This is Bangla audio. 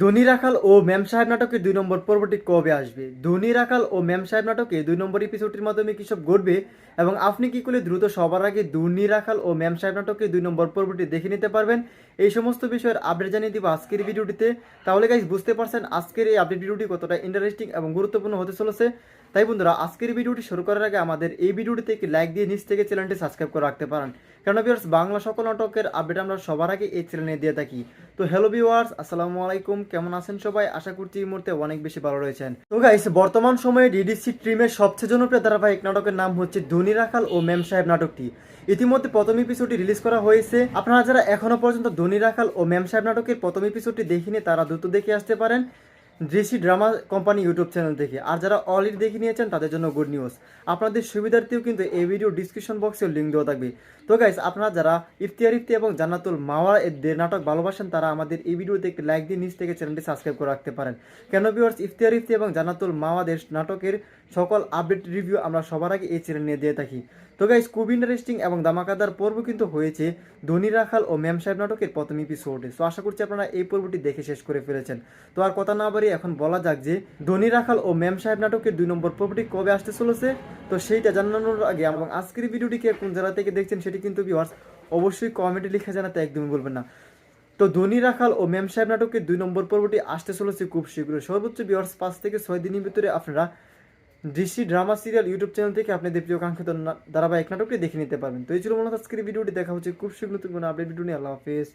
ধনী, রাখাল ও ম্যাম সাহেব নাটকে দুই নম্বর পর্বটি কবে আসবে? ধনী, রাখাল ও ম্যাম সাহেব নাটকে দুই নম্বর এপিসোডটির মাধ্যমে কি সব ঘটবে? এবং আপনি কি করলে দ্রুত সবার আগে ধনী, রাখাল ও ম্যাম সাহেব নাটকে দুই নম্বর পর্বটি দেখে নিতে পারবেন? এই সমস্ত বিষয়ের আপডেট জানিয়ে দিব আজকের ভিডিওটিতে। তাহলে গাইজ বুঝতে পারছেন আজকের এই আপডেট ভিডিওটি কতটা ইন্টারেস্টিং এবং গুরুত্বপূর্ণ হতে চলেছে। তাই বন্ধুরা, আজকের ভিডিওটি শুরু করার আগে আমাদের এই ভিডিওটিতে একটি লাইক দিয়ে নিচ থেকে চ্যানেলটি সাবস্ক্রাইব করে রাখতে পারেন। কারণ ভিউয়ার্স বাংলা সকল নাটকের আপডেট আমরা সবার আগে এই চ্যানেলে দিয়ে থাকি। তো হ্যালো ভিউয়ার্স আসসালামু আলাইকুম, কেমন আছেন সবাই? আশা করছি এই মুহূর্তে অনেক বেশি ভালো রয়েছেন। তো গাইস বর্তমান সময়ে ডিডিসি ট্রিমের সবচেয়ে জনপ্রিয় ধারাবাহিক নাটকের নাম হচ্ছে ধনী, রাখাল ও মেম সাহেব নাটকটি। ইতিমধ্যে প্রথম এপিসোডটি রিলিজ করা হয়েছে। আপনারা যারা এখনও পর্যন্ত ধনী, রাখাল ও মেম সাহেব নাটকের প্রথম এপিসোডটি দেখিনি, তারা দ্রুত দেখে আসতে পারেন। Dressy drama company YouTube channel থেকে আর যারা অলরেডি দেখে নিয়েছেন, তাদের জন্য গুড নিউজ আপনাদের সুবিধার্থেও কিন্তু এই ভিডিও ডিসক্রিপশন বক্সে লিঙ্ক দেওয়া থাকবে। তো গাইস আপনারা যারা ইফতিয়ার ইফতি এবং জান্নাতুল মাওয়া এদের নাটক ভালোবাসেন, তারা আমাদের এই ভিডিওতে একটি লাইক দিয়ে নিচ থেকে চ্যানেলটি সাবস্ক্রাইব করে রাখতে পারেন। কেন ভিউয়ার্স ইফতিয়ার ইফতি এবং জান্নাতুল মাওয়াদের নাটকের সকল আপডেট রিভিউ আমরা সবার আগে এই চ্যানেল নিয়ে দিয়ে থাকি। তো গাইস খুব ইন্টারেস্টিং এবং দামাকাদার পর্ব কিন্তু হয়েছে ধনী রাখাল ও ম্যাম সাহেব নাটকের প্রথম এপিসোডে তো আশা করছি আপনারা এই পর্বটি দেখে শেষ করে ফেলেছেন। তো আর কথা না বাড়িয়ে এখন বলা যাক যে ধনী, রাখাল ও ম্যাম সাহেব নাটকের দুই নম্বর পর্বটি কবে আসতে চলেছে। তো সেইটা জানানোর আগে এবং আজকের ভিডিওটিকে কোন জেলা থেকে দেখছেন সেটি কিন্তু ভিউয়ার্স অবশ্যই কমেন্টে লিখে জানাতে একদমই বলবেন না। তো ধনী, রাখাল ও ম্যাম সাহেব নাটকের দুই নম্বর পর্বটি আসতে চলেছে খুব শীঘ্রই। সর্বোচ্চ ভিউয়ার্স পাঁচ থেকে ছয় দিনের ভিতরে আপনারা DC drama serial YouTube channel থেকে আপনাদের প্রিয় কাঙ্ক্ষিত ধারাবাহিক নাটকটি দেখে নিতে পারবেন। তো এই ছিল মূলত আজকের ভিডিওটি। দেখা হচ্ছে খুব শীঘ্র নতুন কোনো আপডেট ভিডিও নিয়ে। আল্লাহ হাফেজ।